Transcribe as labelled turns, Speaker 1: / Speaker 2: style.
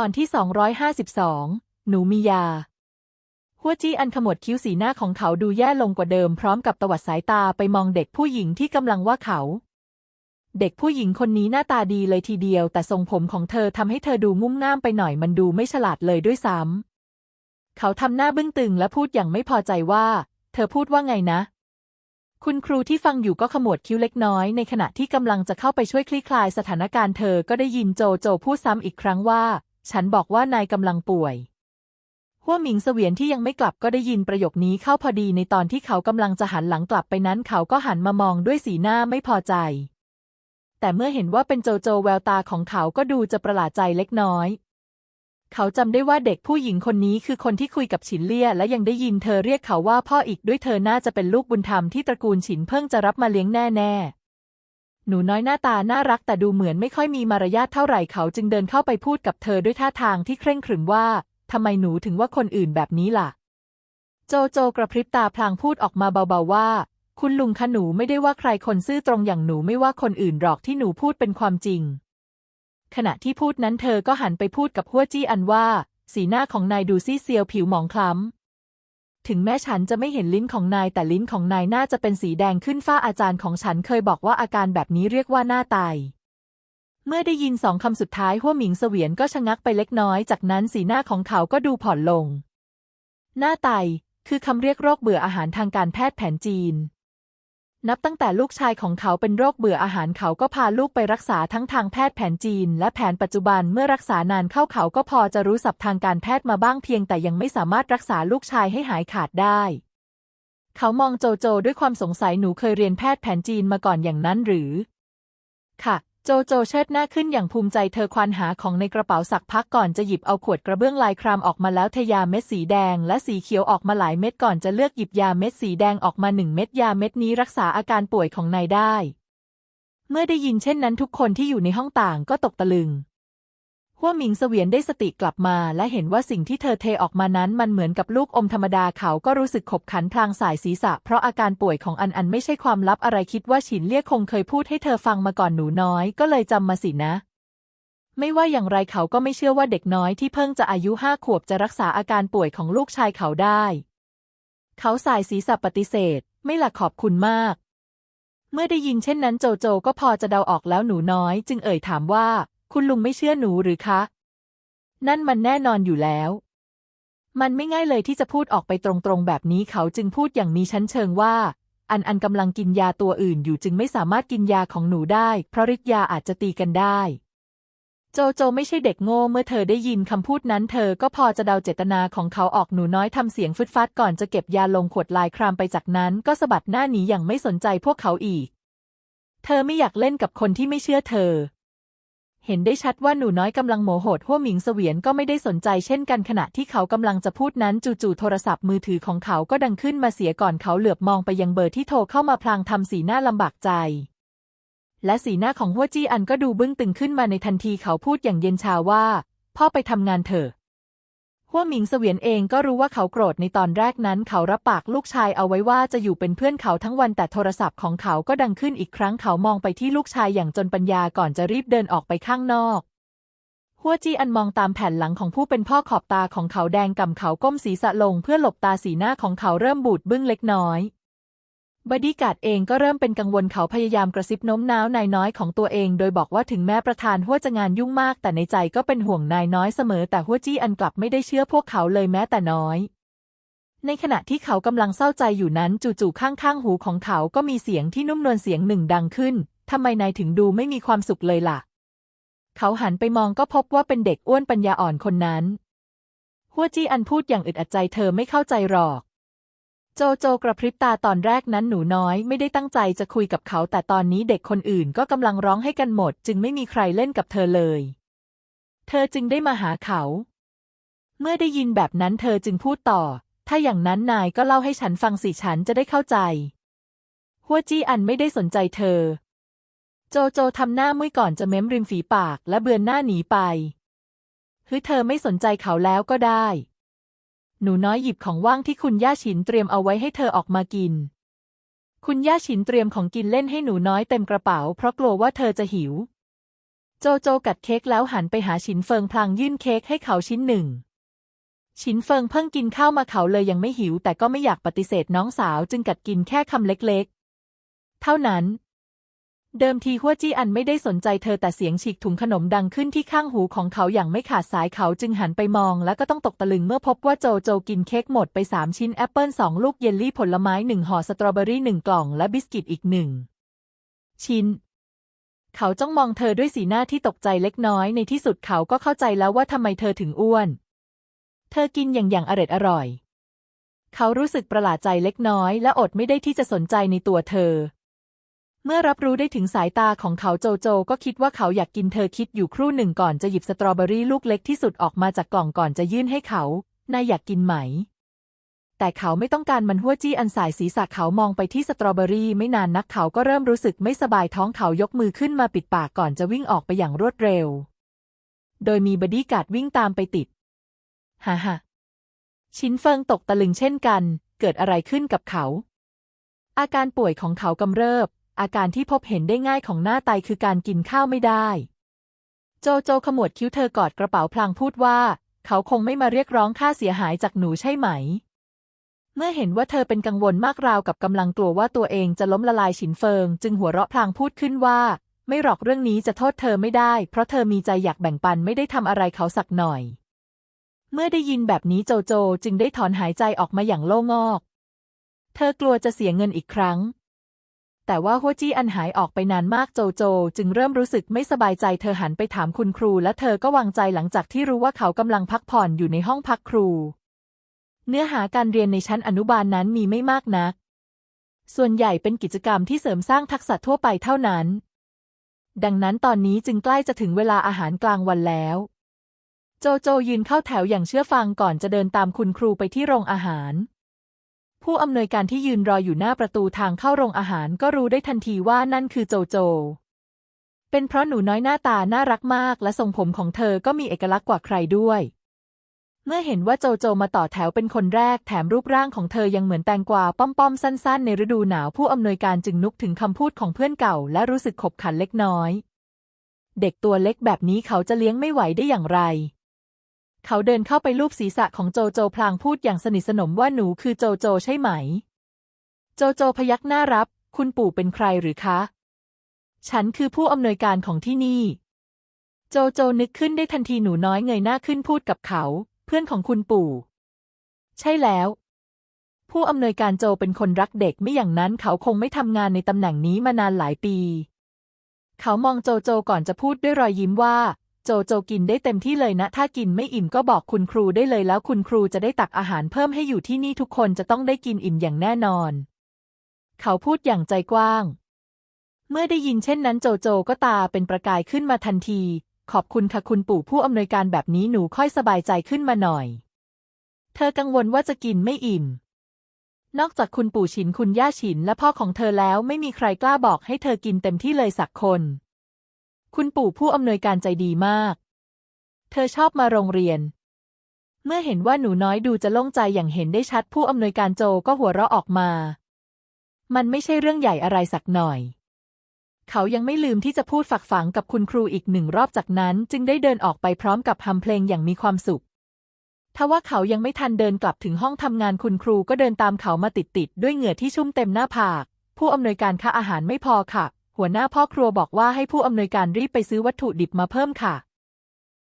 Speaker 1: ตอนที่ 252 หนูมียา หัวจี้อันขมวดคิ้วสีหน้าของเขาดูแย่ลงกว่าเดิมพร้อมกับตวัดสายตาไปมองเด็กผู้หญิงที่กำลังว่าเขา เด็กผู้หญิงคนนี้หน้าตาดีเลยทีเดียว แต่ทรงผมของเธอทำให้เธอดูงุ่มง่ามไปหน่อยมันดูไม่ฉลาดเลยด้วยซ้ำเขาทำหน้าบึ้งตึงและพูดอย่างไม่พอใจว่า เธอพูดว่าไงนะ คุณครูที่ฟังอยู่ก็ขมวดคิ้วเล็กน้อยในขณะที่กำลังจะเข้าไปช่วยคลี่คลายสถานการณ์เธอก็ได้ยินโจโจพูดซ้ำอีกครั้งว่า ฉันบอกว่านายกำลังป่วยหัวหมิงเสวียนที่ยังไม่กลับก็ได้ยินประโยคนี้เข้าพอดีในตอนที่เขากำลังจะหันหลังกลับไปนั้นเขาก็หันมามองด้วยสีหน้าไม่พอใจ แต่เมื่อเห็นว่าเป็นโจโจแววตาของเขาก็ดูจะประหลาดใจเล็กน้อย เขาจำได้ว่าเด็กผู้หญิงคนนี้คือคนที่คุยกับฉินเลี่ยและยังได้ยินเธอเรียกเขาว่าพ่ออีกด้วยเธอน่าจะเป็นลูกบุญธรรมที่ตระกูลฉินเพิ่งจะรับมาเลี้ยงแน่ๆ หนูน้อยหน้าตาน่ารักแต่ดูเหมือนไม่ค่อยมีมารยาทเท่าไหร่เขาจึงเดินเข้าไปพูดกับเธอด้วยท่าทางที่เคร่งขรึมว่าทำไมหนูถึงว่าคนอื่นแบบนี้ล่ะ โจโจกระพริบตาพลางพูดออกมาเบาๆว่า คุณลุงคะหนูไม่ได้ว่าใครคนซื่อตรงอย่างหนูไม่ว่าคนอื่นหรอกที่หนูพูดเป็นความจริง ขณะที่พูดนั้นเธอก็หันไปพูดกับหัวจี้อันว่า สีหน้าของนายดูซีเซียวผิวหมองคล้ำ ถึงแม้ฉันจะไม่เห็นลิ้นของนาย แต่ลิ้นของนายน่าจะเป็นสีแดงขึ้นฝ้าอาจารย์ของฉันเคยบอกว่าอาการแบบนี้เรียกว่าหน้าตาย เมื่อได้ยินสองคำสุดท้ายหัวหมิงเสวียนก็ชะงักไปเล็กน้อย จากนั้นสีหน้าของเขาก็ดูผ่อนลง หน้าไตคือคำเรียกโรคเบื่ออาหารทางการแพทย์แผนจีน นับตั้งแต่ลูกชายของเขาเป็นโรคเบื่ออาหารเขาก็พาลูกไปรักษาทั้งทางแพทย์แผนจีน และแผนปัจจุบันเมื่อรักษานานเข้าเขาก็พอจะรู้ศัพท์ทางการแพทย์มาบ้างเพียงแต่ยังไม่สามารถรักษาลูกชายให้หายขาดได้ เขามองโจโจด้วยความสงสัยหนูเคยเรียนแพทย์แผนจีนมาก่อนอย่างนั้นหรือ ค่ะ โจโจเชิดหน้าขึ้นอย่างภูมิใจเธอควานหาของในกระเป๋าสักพักก่อนจะหยิบเอาขวดกระเบื้องลายครามออกมาแล้วทยาเม็ดสีแดงและสีเขียวออกมาหลายเม็ดก่อนจะเลือกหยิบยาเม็ดสีแดงออกมาหนึ่งเม็ดยาเม็ดนี้รักษาอาการป่วยของนายได้ เมื่อได้ยินเช่นนั้นทุกคนที่อยู่ในห้องต่างก็ตกตะลึง หัวหมิงเสวียนได้สติกลับมา และเห็นว่าสิ่งที่เธอเทออกมานั้นมันเหมือนกับลูกอมธรรมดาเขาก็รู้สึกขบขันพลางสายศีรษะ เพราะอาการป่วยของอันอันไม่ใช่ความลับอะไรคิดว่าฉินเลี่ยคงเคยพูดให้เธอฟังมาก่อนหนูน้อย ก็เลยจำมาสินะ ไม่ว่าอย่างไรเขาก็ไม่เชื่อว่าเด็กน้อยที่เพิ่งจะอายุห้าขวบจะรักษาอาการป่วยของลูกชายเขาได้ เขาสายศีรษะปฏิเสธ ไม่หลักขอบคุณมาก เมื่อได้ยินเช่นนั้นโจโจก็พอจะเดาออกแล้วหนูน้อย จึงเอ่ยถามว่า คุณลุงไม่เชื่อหนูหรือคะ นั่นมันแน่นอนอยู่แล้ว มันไม่ง่ายเลยที่จะพูดออกไปตรงๆแบบนี้เขาจึงพูดอย่างมีชั้นเชิงว่า อันอันกำลังกินยาตัวอื่นอยู่จึงไม่สามารถกินยาของหนูได้ เพราะฤทธิ์ยาอาจจะตีกันได้ โจโจไม่ใช่เด็กโง่เมื่อเธอได้ยินคำพูดนั้น เธอก็พอจะเดาเจตนาของเขาออกหนูน้อยทำเสียงฟึดฟัดก่อนจะเก็บยาลงขวดลายครามไปจากนั้น ก็สะบัดหน้าหนีอย่างไม่สนใจพวกเขาอีก เธอไม่อยากเล่นกับคนที่ไม่เชื่อเธอ เห็นได้ชัดว่าหนูน้อยกำลังโมโหดหัวหมิงเสวียนก็ไม่ได้สนใจเช่นกันขณะที่เขากำลังจะพูดนั้นจู่ๆโทรศัพท์มือถือของเขาก็ดังขึ้นมาเสียก่อนเขาเหลือบมองไปยังเบอร์ที่โทรเข้ามาพลางทำสีหน้าลำบากใจและสีหน้าของหัวจี้อันก็ดูบึ้งตึงขึ้นมาในทันทีเขาพูดอย่างเย็นชาว่า พ่อไปทำงานเถอะ หัวหมิงเสวียนเองก็รู้ว่าเขาโกรธในตอนแรกนั้น เขารับปากลูกชายเอาไว้ว่าจะอยู่เป็นเพื่อนเขาทั้งวันแต่โทรศัพท์ของเขาก็ดังขึ้นอีกครั้งเขามองไปที่ลูกชายอย่างจนปัญญาก่อนจะรีบเดินออกไปข้างนอกหัวจี้อันมองตามแผ่นหลังของผู้เป็นพ่อขอบตาของเขาแดงก่ำเขาก้มศีรษะลงเพื่อหลบตาสีหน้าของเขาเริ่มบูดบึ้งเล็กน้อย บดีการ์ดเองก็เริ่มเป็นกังวลเขาพยายามกระซิบโน้มน้าวนายน้อยของตัวเอง โดยบอกว่าถึงแม้ประธานหัวจะงานยุ่งมาก แต่ในใจก็เป็นห่วงนายน้อยเสมอ แต่หัวจี้อันกลับไม่ได้เชื่อพวกเขาเลยแม้แต่น้อย ในขณะที่เขากำลังเศร้าใจอยู่นั้นจู่ๆข้างๆหูของเขาก็มีเสียงที่นุ่มนวลเสียงหนึ่งดังขึ้นทำไมนายถึงดูไม่มีความสุขเลยล่ะ เขาหันไปมองก็พบว่าเป็นเด็กอ้วนปัญญาอ่อนคนนั้น หัวจี้อันพูดอย่างอึดอัดใจเธอไม่เข้าใจหรอก โจโจกระพริบตาตอนแรกนั้นหนูน้อยไม่ได้ตั้งใจจะคุยกับเขา แต่ตอนนี้เด็กคนอื่นก็กำลังร้องให้กันหมด จึงไม่มีใครเล่นกับเธอเลย เธอจึงได้มาหาเขา เมื่อได้ยินแบบนั้นเธอจึงพูดต่อ ถ้าอย่างนั้นนายก็เล่าให้ฉันฟังสิฉันจะได้เข้าใจ หัวจี้อันไม่ได้สนใจเธอ โจโจทำหน้ามุ้ยก่อนจะเม้มริมฝีปากและเบือนหน้าหนีไปฮึเธอไม่สนใจเขาแล้วก็ได้ หนูน้อยหยิบของว่างที่คุณย่าฉินเตรียมเอาไว้ให้เธอออกมากิน คุณย่าฉินเตรียมของกินเล่นให้หนูน้อยเต็มกระเป๋า เพราะกลัวว่าเธอจะหิว โจโจกัดเค้กแล้วหันไปหาฉินเฟิงพลางยื่นเค้กให้เขาชิ้นหนึ่ง ฉินเฟิงเพิ่งกินข้าวมาเขาเลยยังไม่หิว แต่ก็ไม่อยากปฏิเสธน้องสาวจึงกัดกินแค่คำเล็กๆ เท่านั้น เดิมทีหัวจี้อันไม่ได้สนใจเธอแต่เสียงฉีกถุงขนมดังขึ้นที่ข้างหูของเขาอย่างไม่ขาดสายเขาจึงหันไปมอง แล้วก็ต้องตกตะลึงเมื่อพบว่าโจโจกินเค้กหมดไปสามชิ้นแอปเปิลสองลูกเยลลี่ผลไม้หนึ่งห่อสตรอเบอรี่หนึ่งกล่องและบิสกิตอีกหนึ่งชิ้น เขาจ้องมองเธอด้วยสีหน้าที่ตกใจเล็กน้อยในที่สุดเขาก็เข้าใจแล้วว่าทำไมเธอถึงอ้วน เธอกินอย่างอย่างอร็ดอร่อย เขารู้สึกประหลาดใจเล็กน้อยและอดไม่ได้ที่จะสนใจในตัวเธอ เมื่อรับรู้ได้ถึงสายตาของเขาโจโจก็คิดว่าเขาอยากกินเธอคิดอยู่ครู่หนึ่งก่อนจะหยิบสตรอเบอรี่ลูกเล็กที่สุดออกมาจากกล่องก่อนจะยื่นให้เขา นายอยากกินไหม แต่เขาไม่ต้องการมันหัวจี้อันสายศีรษะเขามองไปที่สตรอเบอรี่ไม่นานนักเขาก็เริ่มรู้สึกไม่สบายท้องเขายกมือขึ้นมาปิดปากก่อนจะวิ่งออกไปอย่างรวดเร็ว โดยมีบอดี้การ์ดวิ่งตามไปติด ฮ่าฮ่าชินเฟิงตกตะลึงเช่นกัน เกิดอะไรขึ้นกับเขา อาการป่วยของเขากำเริบ อาการที่พบเห็นได้ง่ายของหน้าไตคือการกินข้าวไม่ได้ โจโจขมวดคิ้วเธอกอดกระเป๋าพลางพูดว่า เขาคงไม่มาเรียกร้องค่าเสียหายจากหนูใช่ไหม เมื่อเห็นว่าเธอเป็นกังวลมากราวกับกำลังกลัวว่าตัวเองจะล้มละลายฉินเฟิง จึงหัวเราะพลางพูดขึ้นว่า ไม่หรอกเรื่องนี้จะโทษเธอไม่ได้ เพราะเธอมีใจอยากแบ่งปันไม่ได้ทำอะไรเขาสักหน่อย เมื่อได้ยินแบบนี้โจโจจึงได้ถอนหายใจออกมาอย่างโล่งอก เธอกลัวจะเสียเงินอีกครั้ง แต่ว่าหัวจี้อันหายออกไปนานมากโจโจ จึงเริ่มรู้สึกไม่สบายใจเธอหันไปถามคุณครู และเธอก็วางใจหลังจากที่รู้ว่าเขากำลังพักผ่อนอยู่ในห้องพักครู เนื้อหาการเรียนในชั้นอนุบาลนนั้นมีไม่มากนัก ส่วนใหญ่เป็นกิจกรรมที่เสริมสร้างทักษะทั่วไปเท่านั้น ดังนั้นตอนนี้จึงใกล้จะถึงเวลาอาหารกลางวันแล้ว โจโจยืนเข้าแถวอย่างเชื่อฟังก่อนจะเดินตามคุณครูไปที่โรงอาหาร ผู้อำนวยการที่ยืนรออยู่หน้าประตูทางเข้าโรงอาหารก็รู้ได้ทันทีว่านั่นคือโจโจ เป็นเพราะหนูน้อยหน้าตาน่ารักมาก และทรงผมของเธอก็มีเอกลักษณ์กว่าใครด้วย เมื่อเห็นว่าโจโจมาต่อแถวเป็นคนแรกแถมรูปร่างของเธอยังเหมือนแตงกวาป้อมๆสั้น ๆ ในฤดูหนาวผู้อำนวยการจึงนึกถึงคำพูดของเพื่อนเก่า และรู้สึกขบขันเล็กน้อย เด็กตัวเล็กแบบนี้เขาจะเลี้ยงไม่ไหวได้อย่างไร เขาเดินเข้าไปลูบศีรษะของโจโจพลางพูดอย่างสนิทสนมว่าหนูคือโจโจใช่ไหม โจโจพยักหน้ารับ คุณปู่เป็นใครหรือคะ ฉันคือผู้อำนวยการของที่นี่ โจโจนึกขึ้นได้ทันทีหนูน้อยเงยหน้าขึ้นพูดกับเขา เพื่อนของคุณปู่ ใช่แล้ว ผู้อำนวยการโจเป็นคนรักเด็กไม่อย่างนั้นเขาคงไม่ทำงานในตำแหน่งนี้มานานหลายปี เขามองโจโจก่อนจะพูดด้วยรอยยิ้มว่า โจโจกินได้เต็มที่เลยนะ ถ้ากินไม่อิ่มก็บอกคุณครูได้เลยแล้วคุณครูจะได้ตักอาหารเพิ่มให้อยู่ที่นี่ทุกคนจะต้องได้กินอิ่มอย่างแน่นอน เขาพูดอย่างใจกว้าง เมื่อได้ยินเช่นนั้นโจโจก็ตาเป็นประกายขึ้นมาทันที ขอบคุณค่ะคุณปู่ผู้อำนวยการแบบนี้หนูค่อยสบายใจขึ้นมาหน่อย เธอกังวลว่าจะกินไม่อิ่มนอกจากคุณปู่ฉินคุณย่าฉินและพ่อของเธอแล้วไม่มีใครกล้าบอกให้เธอกินเต็มที่เลยสักคน คุณปู่ผู้อำนวยการใจดีมาก เธอชอบมาโรงเรียน เมื่อเห็นว่าหนูน้อยดูจะโล่งใจอย่างเห็นได้ชัดผู้อำนวยการโจก็หัวเราะออกมา มันไม่ใช่เรื่องใหญ่อะไรสักหน่อย เขายังไม่ลืมที่จะพูดฝักฝังกับคุณครูอีกหนึ่งรอบจากนั้น จึงได้เดินออกไปพร้อมกับฮัมเพลงอย่างมีความสุขทว่าเขายังไม่ทันเดินกลับถึงห้องทำงานคุณครูก็เดินตามเขามาติดๆด้วยเหงื่อที่ชุ่มเต็มหน้าผาก ผู้อำนวยการค่าอาหารไม่พอค่ะ หัวหน้าพ่อครัวบอกว่าให้ผู้อำนวยการรีบไปซื้อวัตถุดิบมาเพิ่มค่ะ